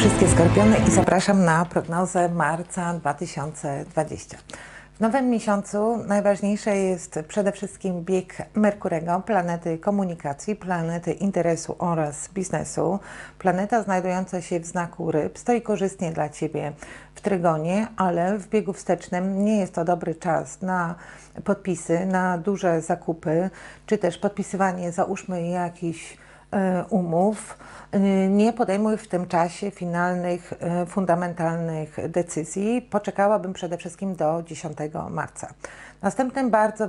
wszystkie skorpiony i zapraszam na prognozę marca 2020. W nowym miesiącu najważniejsze jest przede wszystkim bieg Merkurego, planety komunikacji, planety interesu oraz biznesu. Planeta znajdująca się w znaku ryb stoi korzystnie dla Ciebie w trygonie, ale w biegu wstecznym nie jest to dobry czas na podpisy, na duże zakupy, czy też podpisywanie załóżmy jakichś umów. E, Nie podejmuj w tym czasie finalnych, e, fundamentalnych decyzji. Poczekałabym przede wszystkim do 10 marca. Następnym bardzo,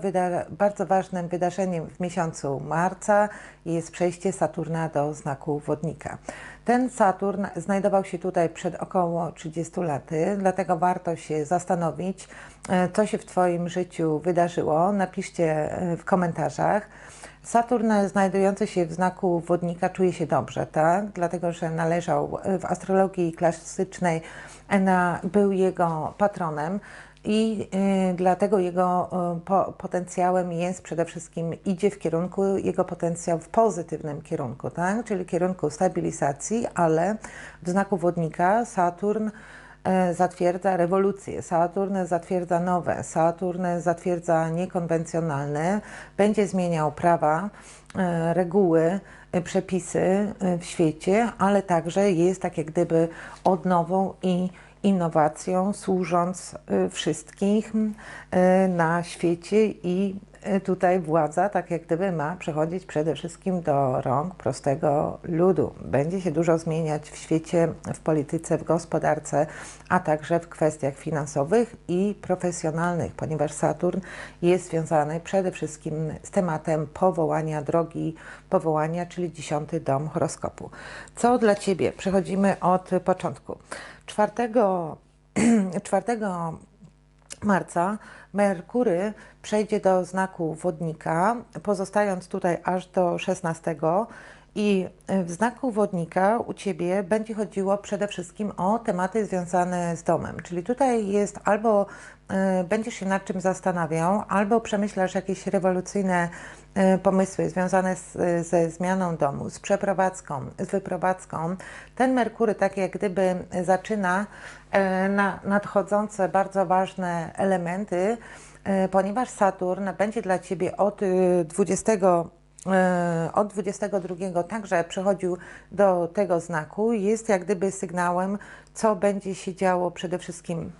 bardzo ważnym wydarzeniem w miesiącu marca jest przejście Saturna do znaku wodnika. Ten Saturn znajdował się tutaj przed około 30 laty, dlatego warto się zastanowić, e, co się w Twoim życiu wydarzyło. Napiszcie e, w komentarzach. Saturn znajdujący się w znaku wodnika czuje się dobrze, tak? Dlatego, że należał e, w astrologii klasycznej, na, był jego patronem i y, dlatego jego y, po, potencjałem jest przede wszystkim, idzie w kierunku, jego potencjał w pozytywnym kierunku, tak? Czyli kierunku stabilizacji, ale w znaku wodnika Saturn e, zatwierdza rewolucję, Saturn zatwierdza nowe, Saturn zatwierdza niekonwencjonalne, będzie zmieniał prawa, reguły, przepisy w świecie, ale także jest tak jak gdyby odnową i innowacją, służąc y, wszystkich y, na świecie i y, tutaj władza, tak jak gdyby ma przechodzić przede wszystkim do rąk prostego ludu. Będzie się dużo zmieniać w świecie, w polityce, w gospodarce, a także w kwestiach finansowych i profesjonalnych, ponieważ Saturn jest związany przede wszystkim z tematem powołania drogi, powołania, czyli dziesiąty dom horoskopu. Co dla Ciebie? Przechodzimy od początku. 4, 4 marca Merkury przejdzie do znaku wodnika, pozostając tutaj aż do 16. I w znaku wodnika u Ciebie będzie chodziło przede wszystkim o tematy związane z domem. Czyli tutaj jest albo y, będziesz się nad czym zastanawiał, albo przemyślasz jakieś rewolucyjne y, pomysły związane z, ze zmianą domu, z przeprowadzką, z wyprowadzką. Ten Merkury tak jak gdyby zaczyna na nadchodzące bardzo ważne elementy, ponieważ Saturn będzie dla Ciebie od y, 20 e, od 22 także przechodził do tego znaku, jest jak gdyby sygnałem, co będzie się działo przede wszystkim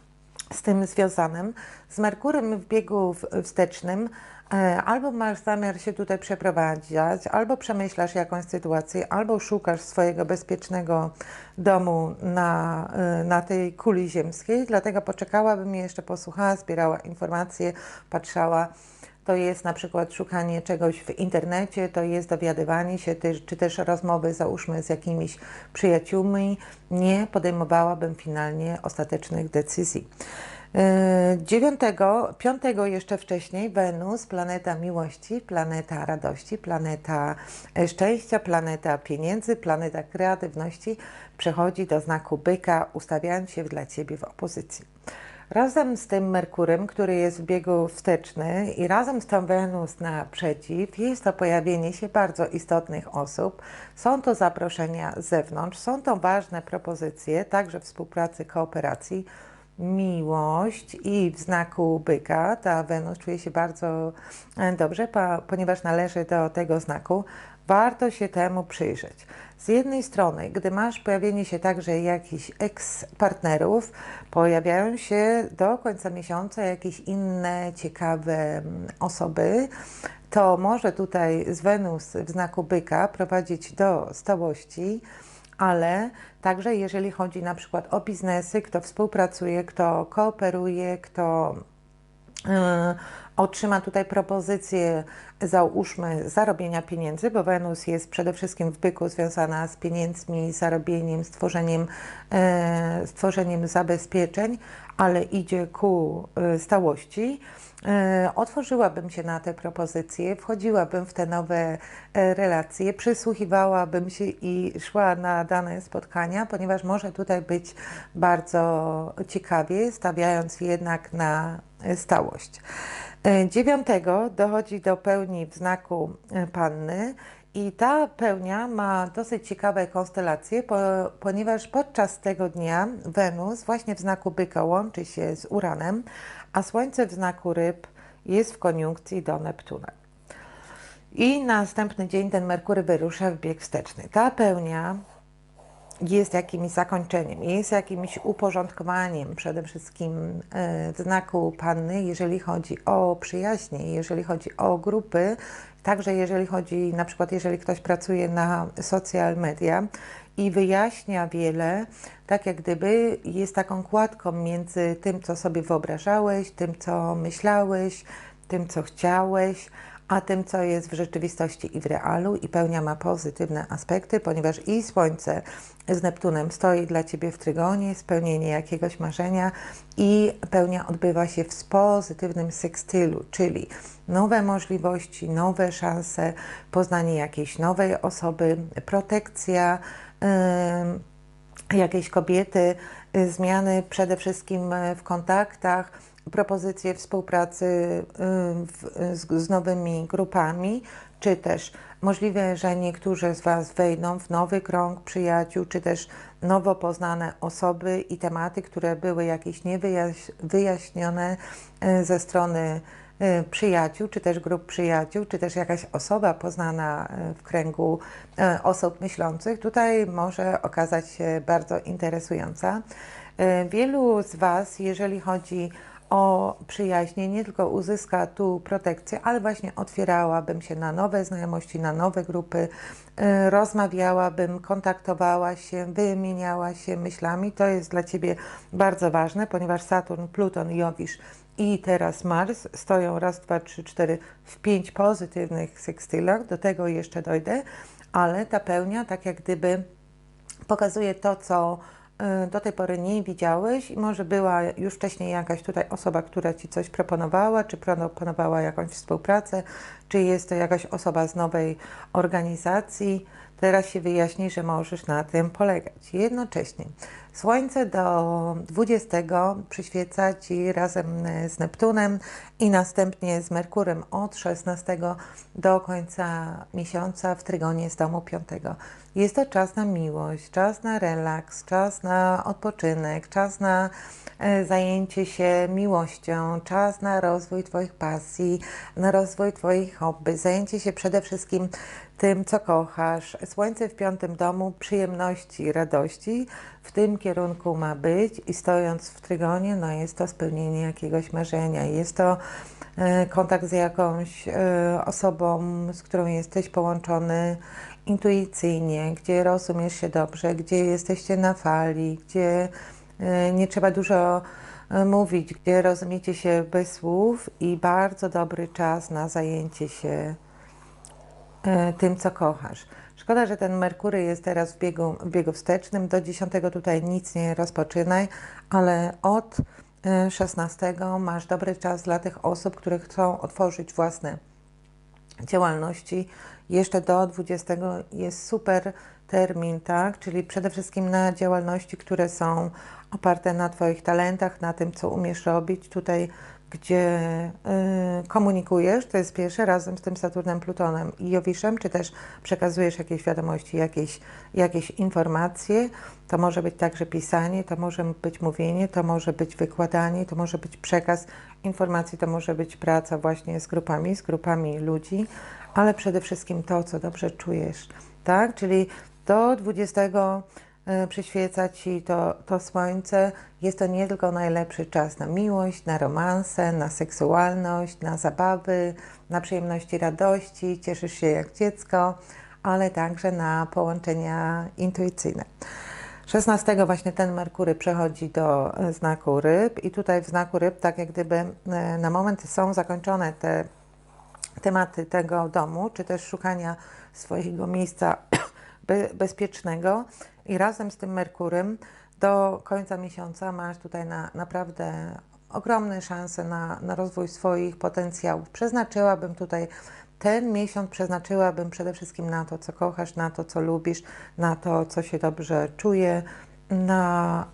z tym związanym. Z Merkurem w biegu wstecznym e, albo masz zamiar się tutaj przeprowadzać, albo przemyślasz jakąś sytuację, albo szukasz swojego bezpiecznego domu na, e, na tej kuli ziemskiej. Dlatego poczekałabym, jeszcze posłuchała, zbierała informacje, patrzała. To jest na przykład szukanie czegoś w internecie, to jest dowiadywanie się, czy też rozmowy, załóżmy, z jakimiś przyjaciółmi. Nie podejmowałabym finalnie ostatecznych decyzji. Yy, 9, 5 jeszcze wcześniej Wenus, planeta miłości, planeta radości, planeta szczęścia, planeta pieniędzy, planeta kreatywności przechodzi do znaku byka, ustawiając się dla Ciebie w opozycji. Razem z tym Merkurem, który jest w biegu wsteczny i razem z tą Wenus naprzeciw, jest to pojawienie się bardzo istotnych osób. Są to zaproszenia z zewnątrz, są to ważne propozycje, także współpracy, kooperacji, miłość i w znaku byka. Ta Wenus czuje się bardzo e, dobrze, ponieważ należy do tego znaku. Warto się temu przyjrzeć. Z jednej strony, gdy masz pojawienie się także jakichś eks-partnerów, pojawiają się do końca miesiąca jakieś inne ciekawe mm, osoby, to może tutaj z Wenus w znaku byka prowadzić do stałości, ale także jeżeli chodzi na przykład o biznesy, kto współpracuje, kto kooperuje, kto otrzyma tutaj propozycję, załóżmy, zarobienia pieniędzy, bo Wenus jest przede wszystkim w byku związana z pieniędzmi, zarobieniem, stworzeniem, e, stworzeniem zabezpieczeń, ale idzie ku e, stałości. E, Otworzyłabym się na te propozycje, wchodziłabym w te nowe e, relacje, przysłuchiwałabym się i szła na dane spotkania, ponieważ może tutaj być bardzo ciekawie, stawiając jednak na stałość. Dziewiątego dochodzi do pełni w znaku panny I ta pełnia ma dosyć ciekawe konstelacje, po, ponieważ podczas tego dnia Wenus właśnie w znaku byka łączy się z Uranem, a Słońce w znaku ryb jest w koniunkcji do Neptuna. I następny dzień ten Merkury wyrusza w bieg wsteczny. Ta pełnia jest jakimś zakończeniem, jest jakimś uporządkowaniem przede wszystkim e, w znaku panny, jeżeli chodzi o przyjaźnie, jeżeli chodzi o grupy, także jeżeli chodzi, na przykład jeżeli ktoś pracuje na social media i wyjaśnia wiele, tak jak gdyby jest taką kładką między tym, co sobie wyobrażałeś, tym, co myślałeś, tym, co chciałeś, a tym, co jest w rzeczywistości i w realu, i pełnia ma pozytywne aspekty, ponieważ i Słońce z Neptunem stoi dla Ciebie w trygonie, spełnienie jakiegoś marzenia i pełnia odbywa się w pozytywnym sekstylu, czyli nowe możliwości, nowe szanse, poznanie jakiejś nowej osoby, protekcja, yy, jakiejś kobiety, yy, zmiany przede wszystkim w kontaktach, propozycje współpracy y, z, z nowymi grupami, czy też możliwe, że niektórzy z Was wejdą w nowy krąg przyjaciół, czy też nowo poznane osoby i tematy, które były jakieś niewyjaśnione y, ze strony y, przyjaciół, czy też grup przyjaciół, czy też jakaś osoba poznana w kręgu osób myślących, tutaj może okazać się bardzo interesująca. Wielu z Was, jeżeli chodzi o przyjaźnie nie tylko uzyska tu protekcję, ale właśnie otwierałabym się na nowe znajomości, na nowe grupy, y, rozmawiałabym, kontaktowała się, wymieniała się myślami. To jest dla Ciebie bardzo ważne, ponieważ Saturn, Pluton, Jowisz i teraz Mars stoją raz, dwa, trzy, cztery w pięć pozytywnych sekstylach. Do tego jeszcze dojdę, ale ta pełnia tak jak gdyby pokazuje to, co do tej pory nie widziałeś i może była już wcześniej jakaś tutaj osoba, która Ci coś proponowała, czy proponowała jakąś współpracę, czy jest to jakaś osoba z nowej organizacji. Teraz się wyjaśni, że możesz na tym polegać. Jednocześnie Słońce do 20 przyświeca Ci razem z Neptunem i następnie z Merkurem od 16 do końca miesiąca w trygonie z domu 5. Jest to czas na miłość, czas na relaks, czas na odpoczynek, czas na e, zajęcie się miłością, czas na rozwój Twoich pasji, na rozwój Twoich hobby, zajęcie się przede wszystkim tym, co kochasz. Słońce w piątym domu, przyjemności, radości w tym kierunku ma być i stojąc w trygonie, no jest to spełnienie jakiegoś marzenia, jest to e, kontakt z jakąś e, osobą, z którą jesteś połączony intuicyjnie, gdzie rozumiesz się dobrze, gdzie jesteście na fali, gdzie e, nie trzeba dużo mówić, gdzie rozumiecie się bez słów i bardzo dobry czas na zajęcie się tym, co kochasz. Szkoda, że ten Merkury jest teraz w biegu, w biegu wstecznym. Do 10 tutaj nic nie rozpoczynaj, ale od 16 e, masz dobry czas dla tych osób, które chcą otworzyć własne działalności. Jeszcze do 20 jest super termin, tak? Czyli przede wszystkim na działalności, które są oparte na Twoich talentach, na tym, co umiesz robić. Tutaj gdzie y, komunikujesz, to jest pierwsze, razem z tym Saturnem, Plutonem i Jowiszem, czy też przekazujesz jakieś wiadomości, jakieś, jakieś informacje. To może być także pisanie, to może być mówienie, to może być wykładanie, to może być przekaz informacji, to może być praca właśnie z grupami, z grupami ludzi, ale przede wszystkim to, co dobrze czujesz, tak? Czyli do 20 E, przyświeca Ci to, to słońce, jest to nie tylko najlepszy czas na miłość, na romanse, na seksualność, na zabawy, na przyjemności, radości, cieszysz się jak dziecko, ale także na połączenia intuicyjne. 16 właśnie ten Merkury przechodzi do e, znaku ryb i tutaj w znaku ryb tak jak gdyby e, na moment są zakończone te tematy tego domu, czy też szukania swojego miejsca bezpiecznego i razem z tym Merkurem do końca miesiąca masz tutaj na, naprawdę ogromne szanse na, na rozwój swoich potencjałów. Przeznaczyłabym tutaj ten miesiąc przeznaczyłabym przede wszystkim na to, co kochasz, na to, co lubisz, na to, co się dobrze czuje, na,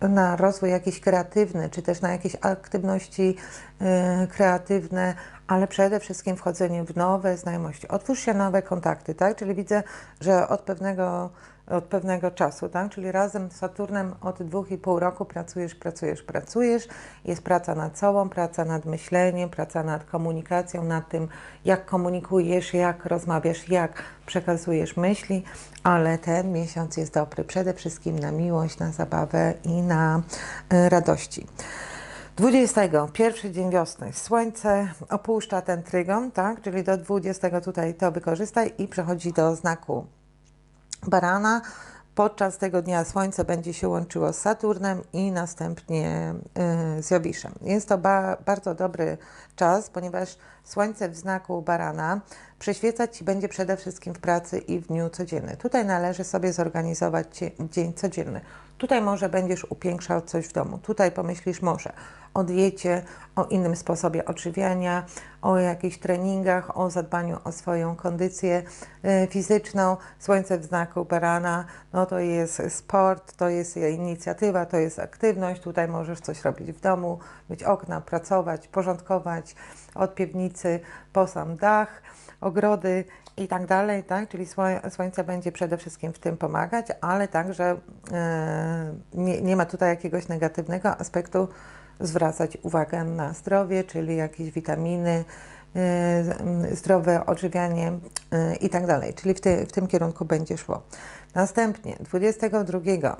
na rozwój jakiś kreatywny, czy też na jakieś aktywności e, kreatywne, ale przede wszystkim wchodzenie w nowe znajomości. Otwórz się nowe kontakty, tak? Czyli widzę, że od pewnego od pewnego czasu, tak? Czyli razem z Saturnem od dwóch i pół roku pracujesz, pracujesz, pracujesz. Jest praca nad sobą, praca nad myśleniem, praca nad komunikacją, nad tym, jak komunikujesz, jak rozmawiasz, jak przekazujesz myśli, ale ten miesiąc jest dobry przede wszystkim na miłość, na zabawę i na y, radości. 20, pierwszy dzień wiosny, słońce opuszcza ten trygon, tak? Czyli do 20 tutaj to wykorzystaj i przechodzi do znaku barana. Podczas tego dnia Słońce będzie się łączyło z Saturnem i następnie y, z Jowiszem. Jest to ba bardzo dobry czas, ponieważ Słońce w znaku barana przyświecać Ci będzie przede wszystkim w pracy i w dniu codziennym. Tutaj należy sobie zorganizować dzień codzienny. Tutaj może będziesz upiększał coś w domu. Tutaj pomyślisz może o diecie, o innym sposobie odżywiania, o jakichś treningach, o zadbaniu o swoją kondycję y, fizyczną. Słońce w znaku barana, no to jest sport, to jest inicjatywa, to jest aktywność. Tutaj możesz coś robić w domu, być okna, pracować, porządkować od piwnicy po sam dach, ogrody i tak dalej, tak? Czyli słońce będzie przede wszystkim w tym pomagać, ale także e, nie, nie ma tutaj jakiegoś negatywnego aspektu, zwracać uwagę na zdrowie, czyli jakieś witaminy, e, zdrowe odżywianie e, i tak dalej. Czyli w, ty, w tym kierunku będzie szło. Następnie 22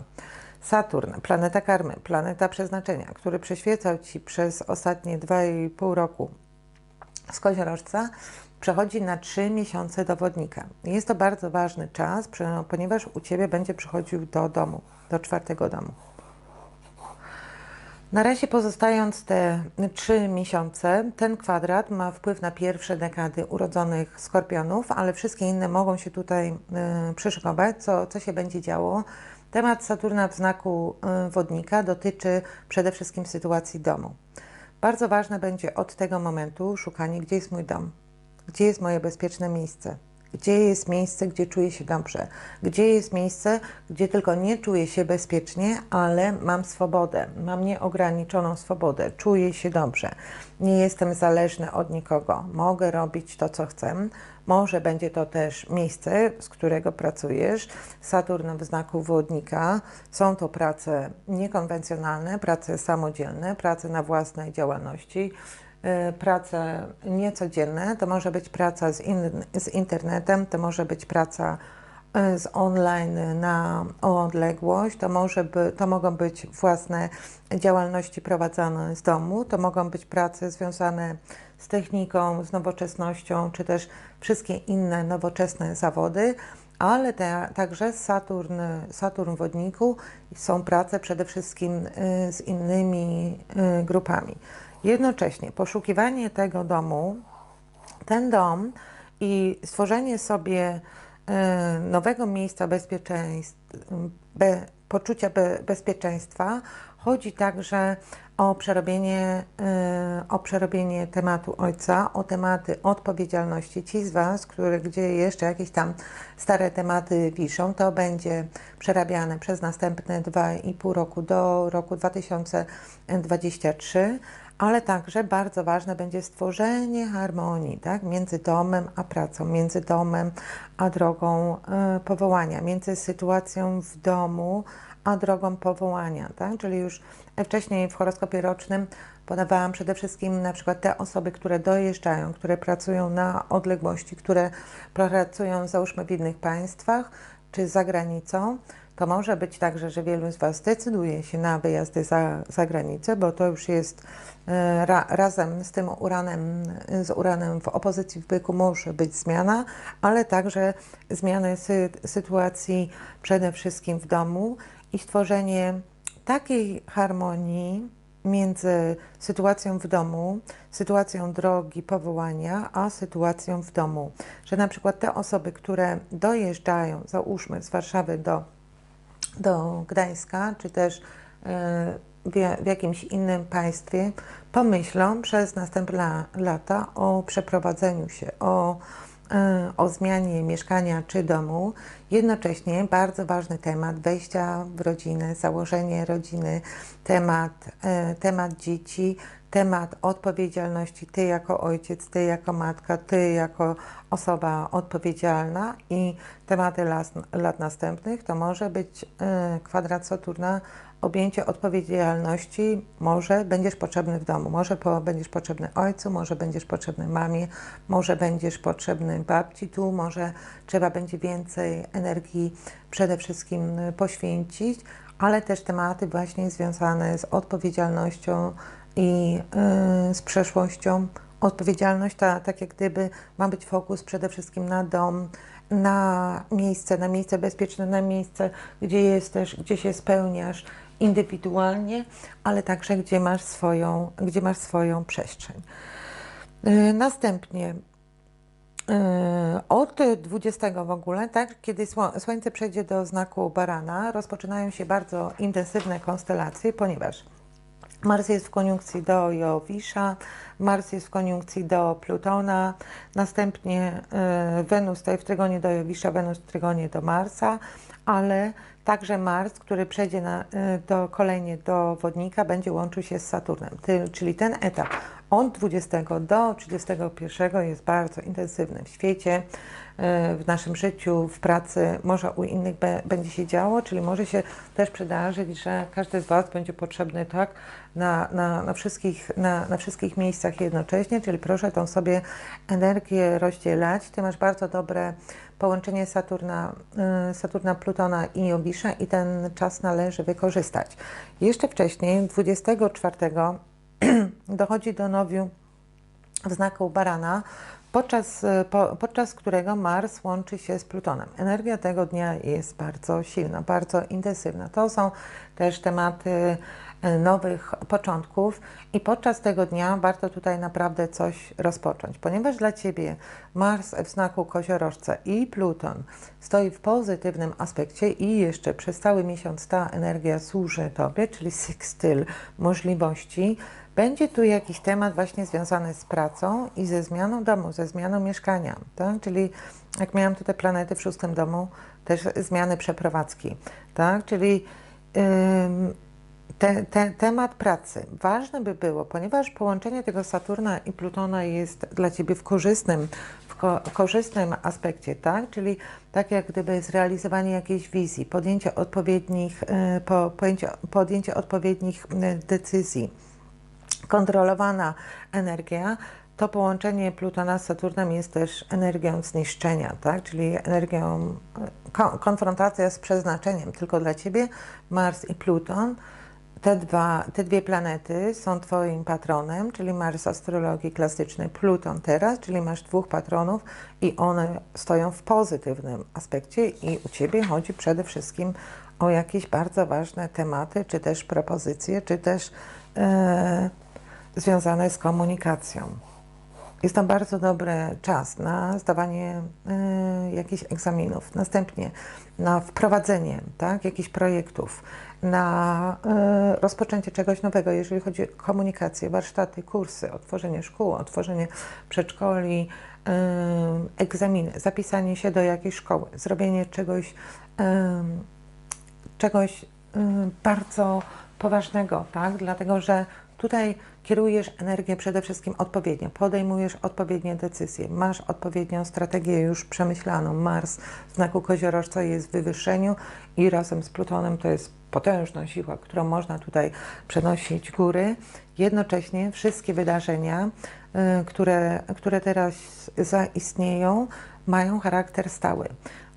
Saturn, planeta karmy, planeta przeznaczenia, który przyświecał Ci przez ostatnie 2,5 roku z koziorożca, przechodzi na 3 miesiące dowodnika. Jest to bardzo ważny czas, ponieważ u Ciebie będzie przychodził do domu, do czwartego domu. Na razie pozostając te 3 miesiące, ten kwadrat ma wpływ na pierwsze dekady urodzonych skorpionów, ale wszystkie inne mogą się tutaj y, przyszykować, co, co się będzie działo. Temat Saturna w znaku y, wodnika dotyczy przede wszystkim sytuacji domu. Bardzo ważne będzie od tego momentu szukanie, gdzie jest mój dom, gdzie jest moje bezpieczne miejsce, gdzie jest miejsce, gdzie czuję się dobrze, gdzie jest miejsce, gdzie tylko nie czuję się bezpiecznie, ale mam swobodę, mam nieograniczoną swobodę, czuję się dobrze, nie jestem zależny od nikogo, mogę robić to, co chcę. Może będzie to też miejsce, z którego pracujesz. Saturn w znaku wodnika. Są to prace niekonwencjonalne, prace samodzielne, prace na własnej działalności prace niecodzienne, to może być praca z, in, z internetem, to może być praca y, z online na odległość, to, może by, to mogą być własne działalności prowadzone z domu, to mogą być prace związane z techniką, z nowoczesnością, czy też wszystkie inne nowoczesne zawody, ale te, także Saturn, Saturn w wodniku są prace przede wszystkim y, z innymi grupami. Jednocześnie poszukiwanie tego domu, ten dom i stworzenie sobie e, nowego miejsca bezpieczeństwa, be, poczucia be, bezpieczeństwa, chodzi także o przerobienie, e, o przerobienie tematu ojca, o tematy odpowiedzialności. Ci z Was, które, gdzie jeszcze jakieś tam stare tematy wiszą, to będzie przerabiane przez następne 2,5 roku do roku 2023 ale także bardzo ważne będzie stworzenie harmonii tak, między domem a pracą, między domem a drogą y, powołania, między sytuacją w domu a drogą powołania. Tak? Czyli już wcześniej w horoskopie rocznym podawałam przede wszystkim na przykład te osoby, które dojeżdżają, które pracują na odległości, które pracują załóżmy w innych państwach czy za granicą, to może być także, że wielu z Was decyduje się na wyjazdy za, za granicę, bo to już jest e, ra, razem z tym uranem, z uranem w opozycji w byku może być zmiana, ale także zmiany sy, sytuacji przede wszystkim w domu i stworzenie takiej harmonii między sytuacją w domu, sytuacją drogi powołania, a sytuacją w domu. Że na przykład te osoby, które dojeżdżają, załóżmy z Warszawy do do Gdańska, czy też e, w jakimś innym państwie, pomyślą przez następne lata o przeprowadzeniu się, o e, o zmianie mieszkania czy domu. Jednocześnie bardzo ważny temat wejścia w rodzinę, założenie rodziny, temat, e, temat dzieci, temat odpowiedzialności. Ty jako ojciec, Ty jako matka, Ty jako osoba odpowiedzialna i tematy lat, lat następnych to może być e, kwadrat Saturna objęcie odpowiedzialności, może będziesz potrzebny w domu, może po, będziesz potrzebny ojcu, może będziesz potrzebny mamie, może będziesz potrzebny babci tu, może trzeba będzie więcej energii przede wszystkim poświęcić, ale też tematy właśnie związane z odpowiedzialnością i yy, z przeszłością. Odpowiedzialność, ta, tak jak gdyby ma być fokus przede wszystkim na dom, na miejsce, na miejsce bezpieczne, na miejsce, gdzie jesteś, gdzie się spełniasz, indywidualnie, ale także gdzie masz swoją, gdzie masz swoją przestrzeń. Y, następnie y, od 20 w ogóle, tak, kiedy Słońce przejdzie do znaku barana, rozpoczynają się bardzo intensywne konstelacje, ponieważ Mars jest w koniunkcji do Jowisza, Mars jest w koniunkcji do Plutona, następnie y, Wenus tutaj w trygonie do Jowisza, Wenus w trygonie do Marsa, ale Także Mars, który przejdzie na, y, do, kolejnie do wodnika, będzie łączył się z Saturnem. Ty, czyli ten etap od 20 do 31 jest bardzo intensywny w świecie, y, w naszym życiu, w pracy, może u innych będzie się działo, czyli może się też przydarzyć, że każdy z Was będzie potrzebny tak na, na, na, wszystkich, na, na wszystkich miejscach jednocześnie, czyli proszę tą sobie energię rozdzielać. Ty masz bardzo dobre połączenie Saturna, y, Saturna, Plutona i Jowisza i ten czas należy wykorzystać. Jeszcze wcześniej, 24 dochodzi do nowiu w znaku Barana, podczas, y, po, podczas którego Mars łączy się z Plutonem. Energia tego dnia jest bardzo silna, bardzo intensywna. To są też tematy E, nowych początków i podczas tego dnia warto tutaj naprawdę coś rozpocząć, ponieważ dla Ciebie Mars w znaku koziorożca i Pluton stoi w pozytywnym aspekcie i jeszcze przez cały miesiąc ta energia służy Tobie, czyli sextyl możliwości, będzie tu jakiś temat właśnie związany z pracą i ze zmianą domu, ze zmianą mieszkania, tak? czyli jak miałam tutaj planety w szóstym domu, też zmiany przeprowadzki, tak? czyli te, te, temat pracy. Ważne by było, ponieważ połączenie tego Saturna i Plutona jest dla Ciebie w korzystnym, w ko, korzystnym aspekcie, tak? Czyli tak jak gdyby zrealizowanie jakiejś wizji, podjęcie odpowiednich, e, po, podjęcie, podjęcie odpowiednich e, decyzji, kontrolowana energia, to połączenie Plutona z Saturnem jest też energią zniszczenia, tak? czyli energią, konfrontacja z przeznaczeniem tylko dla Ciebie, Mars i Pluton te, dwa, te dwie planety są Twoim patronem, czyli Mars astrologii klasycznej, Pluton teraz, czyli masz dwóch patronów i one stoją w pozytywnym aspekcie i u Ciebie chodzi przede wszystkim o jakieś bardzo ważne tematy, czy też propozycje, czy też e, związane z komunikacją. Jest to bardzo dobry czas na zdawanie y, jakichś egzaminów, następnie na wprowadzenie tak, jakichś projektów, na y, rozpoczęcie czegoś nowego, jeżeli chodzi o komunikację, warsztaty, kursy, otworzenie szkół, otworzenie przedszkoli, y, egzaminy, zapisanie się do jakiejś szkoły, zrobienie czegoś, czegoś bardzo poważnego, tak? dlatego że Tutaj kierujesz energię przede wszystkim odpowiednio, podejmujesz odpowiednie decyzje, masz odpowiednią strategię już przemyślaną. Mars w znaku koziorożca jest w wywyższeniu i razem z Plutonem to jest potężna siła, którą można tutaj przenosić góry. Jednocześnie wszystkie wydarzenia, y, które, które teraz zaistnieją, mają charakter stały.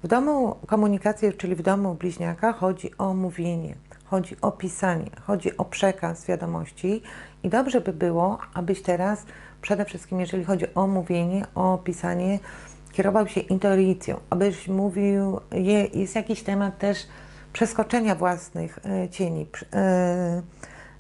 W domu komunikacji, czyli w domu bliźniaka, chodzi o mówienie chodzi o pisanie, chodzi o przekaz wiadomości i dobrze by było, abyś teraz przede wszystkim, jeżeli chodzi o mówienie, o pisanie, kierował się intuicją, abyś mówił, jest jakiś temat też przeskoczenia własnych e, cieni, e,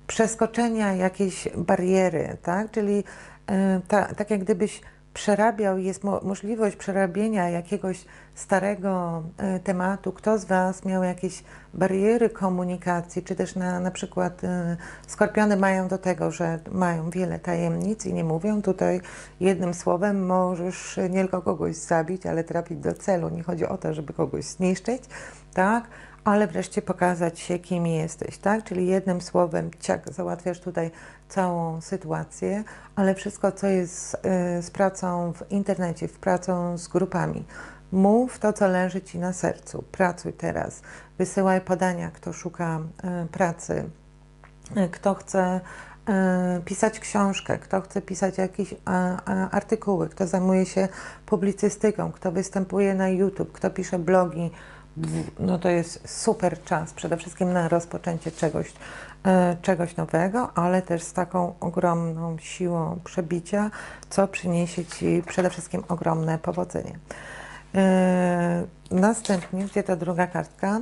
przeskoczenia jakiejś bariery, tak? Czyli e, ta, tak jak gdybyś przerabiał, jest mo możliwość przerabienia jakiegoś starego e, tematu, kto z Was miał jakieś bariery komunikacji, czy też na, na przykład e, skorpiony mają do tego, że mają wiele tajemnic i nie mówią, tutaj jednym słowem możesz nie tylko kogoś zabić, ale trafić do celu. Nie chodzi o to, żeby kogoś zniszczyć, tak? Ale wreszcie pokazać się, kim jesteś, tak? Czyli jednym słowem ciak, załatwiasz tutaj całą sytuację, ale wszystko, co jest y, z pracą w internecie, w pracą z grupami, mów to, co leży Ci na sercu, pracuj teraz, wysyłaj podania, kto szuka y, pracy, y, kto chce pisać książkę, kto chce pisać jakieś artykuły, kto zajmuje się publicystyką, kto występuje na YouTube, kto pisze blogi, no to jest super czas przede wszystkim na rozpoczęcie czegoś, e, czegoś nowego, ale też z taką ogromną siłą przebicia, co przyniesie Ci przede wszystkim ogromne powodzenie. E, następnie, gdzie ta druga kartka?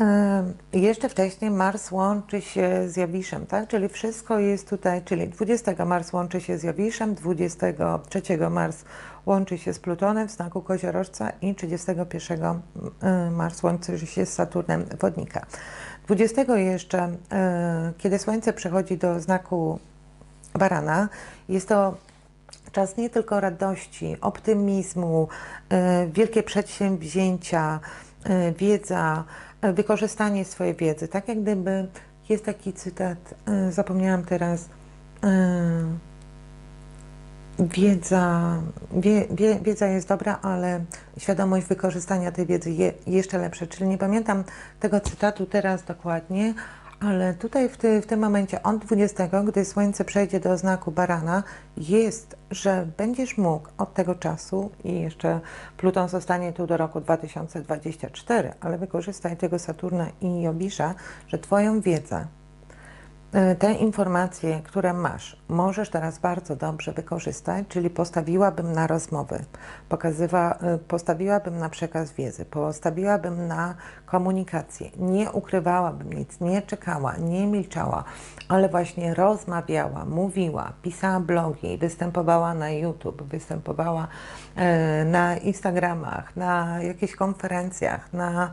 E, jeszcze wcześniej Mars łączy się z Jawiszem, tak? Czyli wszystko jest tutaj, czyli 20 Mars łączy się z Jawiszem, 23 Mars łączy się z Plutonem w znaku Koziorożca i 31 e, Mars łączy się z Saturnem Wodnika. 20 jeszcze, e, kiedy Słońce przechodzi do znaku Barana, jest to czas nie tylko radości, optymizmu, wielkie przedsięwzięcia, wiedza, wykorzystanie swojej wiedzy. Tak jak gdyby jest taki cytat, zapomniałam teraz, wiedza, wie, wie, wiedza jest dobra, ale świadomość wykorzystania tej wiedzy je, jeszcze lepsza. Czyli nie pamiętam tego cytatu teraz dokładnie, ale tutaj w, ty, w tym momencie od 20, gdy Słońce przejdzie do znaku barana, jest, że będziesz mógł od tego czasu i jeszcze Pluton zostanie tu do roku 2024, ale wykorzystaj tego Saturna i Jobisza, że Twoją wiedzę, te informacje, które masz, możesz teraz bardzo dobrze wykorzystać, czyli postawiłabym na rozmowy, pokazywa, e, postawiłabym na przekaz wiedzy, postawiłabym na komunikację, nie ukrywałabym nic, nie czekała, nie milczała, ale właśnie rozmawiała, mówiła, pisała blogi, występowała na YouTube, występowała e, na Instagramach, na jakichś konferencjach, na E,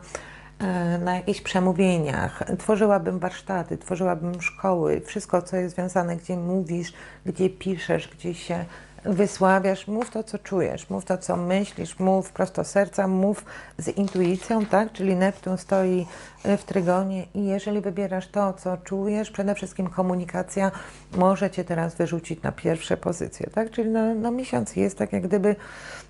na jakichś przemówieniach, tworzyłabym warsztaty, tworzyłabym szkoły, wszystko, co jest związane, gdzie mówisz, gdzie piszesz, gdzie się wysławiasz, mów to, co czujesz, mów to, co myślisz, mów prosto serca, mów z intuicją, tak? Czyli Neptun stoi e, w trygonie i jeżeli wybierasz to, co czujesz, przede wszystkim komunikacja może Cię teraz wyrzucić na pierwsze pozycje, tak? Czyli no, no miesiąc jest tak, jak gdyby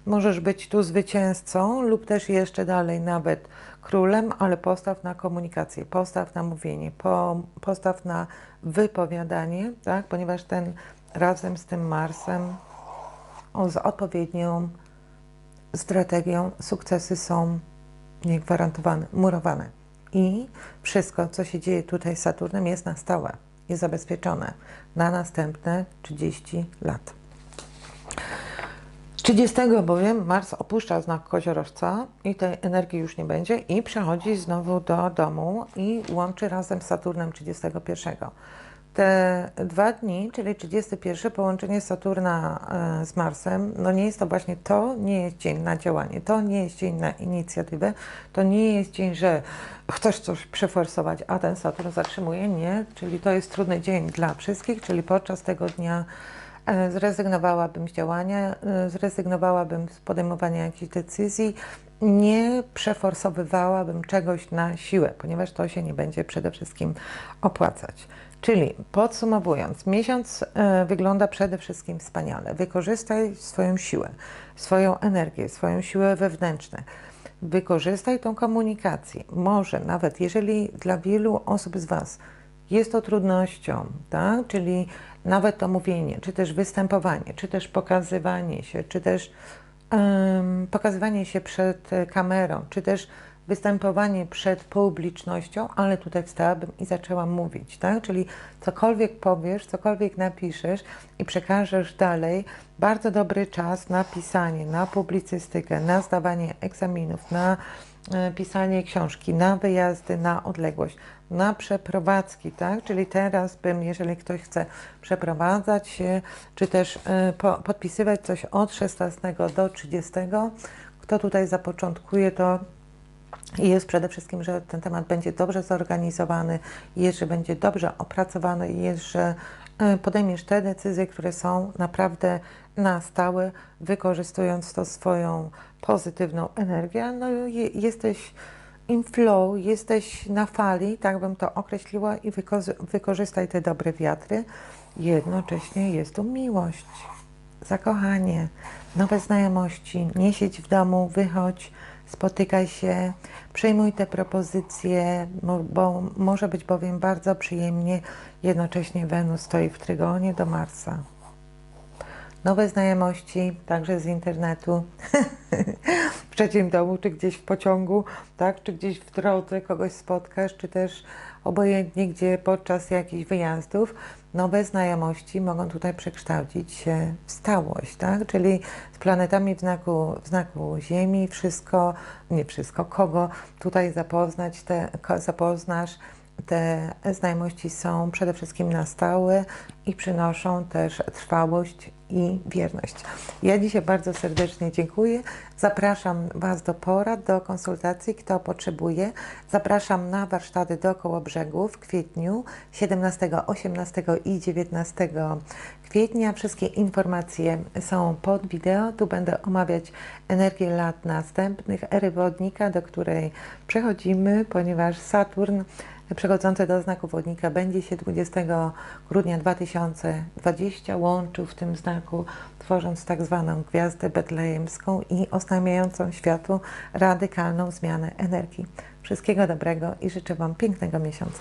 możesz być tu zwycięzcą lub też jeszcze dalej nawet królem, ale postaw na komunikację, postaw na mówienie, po, postaw na wypowiadanie, tak? ponieważ ten razem z tym Marsem, z odpowiednią strategią sukcesy są niegwarantowane, murowane. I wszystko, co się dzieje tutaj z Saturnem, jest na stałe, jest zabezpieczone na następne 30 lat. 30 bowiem Mars opuszcza znak koziorożca i tej energii już nie będzie i przechodzi znowu do domu i łączy razem z Saturnem 31. Te dwa dni, czyli 31, połączenie Saturna e, z Marsem, no nie jest to właśnie to, nie jest dzień na działanie, to nie jest dzień na inicjatywę, to nie jest dzień, że chcesz coś przeforsować, a ten Saturn zatrzymuje, nie, czyli to jest trudny dzień dla wszystkich, czyli podczas tego dnia E, zrezygnowałabym z działania, e, zrezygnowałabym z podejmowania jakichś decyzji, nie przeforsowywałabym czegoś na siłę, ponieważ to się nie będzie przede wszystkim opłacać. Czyli podsumowując, miesiąc e, wygląda przede wszystkim wspaniale. Wykorzystaj swoją siłę, swoją energię, swoją siłę wewnętrzną. Wykorzystaj tą komunikację. Może nawet jeżeli dla wielu osób z Was jest to trudnością, tak? czyli nawet to mówienie, czy też występowanie, czy też pokazywanie się, czy też um, pokazywanie się przed kamerą, czy też występowanie przed publicznością, ale tutaj wstałabym i zaczęłam mówić, tak? Czyli cokolwiek powiesz, cokolwiek napiszesz i przekażesz dalej, bardzo dobry czas na pisanie, na publicystykę, na zdawanie egzaminów, na e, pisanie książki, na wyjazdy na odległość, na przeprowadzki, tak? Czyli teraz bym, jeżeli ktoś chce przeprowadzać się, czy też e, po, podpisywać coś od 16 do 30, kto tutaj zapoczątkuje, to jest przede wszystkim, że ten temat będzie dobrze zorganizowany, jest, że będzie dobrze opracowany, jest, że e, podejmiesz te decyzje, które są naprawdę na stałe, wykorzystując to swoją pozytywną energię. No, je, jesteś in flow, jesteś na fali, tak bym to określiła, i wyko- wykorzystaj te dobre wiatry. Jednocześnie jest tu miłość, zakochanie, nowe znajomości. Nie siedź w domu, wychodź, spotykaj się, przyjmuj te propozycje, bo może być bowiem bardzo przyjemnie. Jednocześnie Wenus stoi w trygonie do Marsa. Nowe znajomości, także z internetu, w trzecim domu, czy gdzieś w pociągu, tak, czy gdzieś w drodze kogoś spotkasz, czy też obojętnie gdzie podczas jakichś wyjazdów, nowe znajomości mogą tutaj przekształcić się w stałość, tak? Czyli z planetami w znaku, w znaku Ziemi wszystko, nie wszystko, kogo tutaj zapoznać, te, zapoznasz, te znajomości są przede wszystkim na stałe i przynoszą też trwałość i wierność. Ja dzisiaj bardzo serdecznie dziękuję. Zapraszam Was do porad, do konsultacji, kto potrzebuje. Zapraszam na warsztaty dookoła brzegu w kwietniu 17, 18 i 19 kwietnia. Wszystkie informacje są pod wideo. Tu będę omawiać energię lat następnych, ery wodnika, do której przechodzimy, ponieważ Saturn przechodzący do znaku wodnika będzie się 20 grudnia 2020 łączył w tym znaku, tworząc tak zwaną gwiazdę betlejemską i oznajmiającą światu radykalną zmianę energii. Wszystkiego dobrego i życzę Wam pięknego miesiąca.